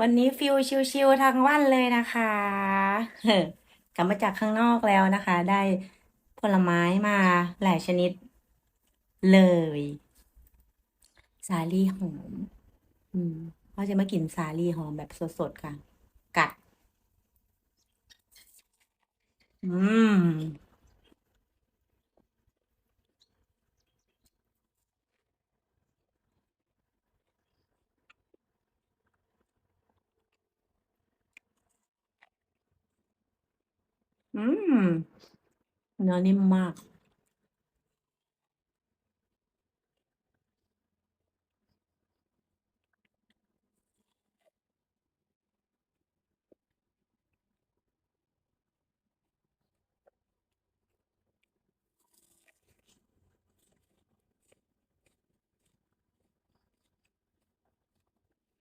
วันนี้ฟิลชิลๆทั้งวันเลยนะคะกลับมาจากข้างนอกแล้วนะคะ ได้ผลไม้มาหลายชนิดเลย สาลี่หอม อืมเขาจะมากินสาลี่หอมแบบสดๆค่ะ กัด อืม อืมเนื้อนิ่มมาก